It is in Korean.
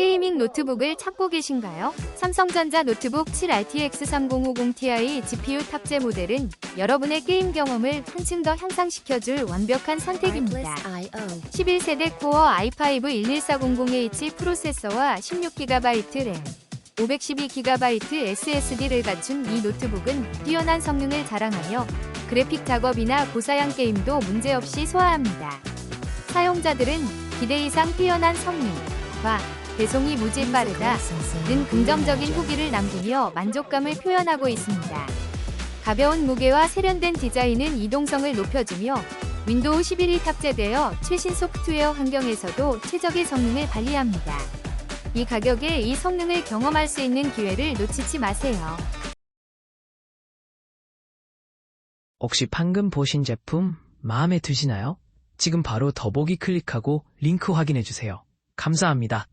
게이밍 노트북을 찾고 계신가요? 삼성전자 노트북 7RTX3050ti GPU 탑재 모델은 여러분의 게임 경험을 한층 더 향상시켜줄 완벽한 선택입니다. 11세대 코어 i5 11400H 프로세서와 16GB 램, 512GB SSD를 갖춘 이 노트북은 뛰어난 성능을 자랑하며 그래픽 작업이나 고사양 게임도 문제없이 소화합니다. 사용자들은 기대 이상 뛰어난 성능 과 배송이 무지 빠르다 는 긍정적인 후기를 남기며 만족감을 표현하고 있습니다. 가벼운 무게와 세련된 디자인은 이동성을 높여주며 윈도우 11이 탑재되어 최신 소프트웨어 환경에서도 최적의 성능을 발휘합니다. 이 가격에 이 성능을 경험할 수 있는 기회를 놓치지 마세요. 혹시 방금 보신 제품 마음에 드시나요? 지금 바로 더보기 클릭하고 링크 확인해 주세요. 감사합니다.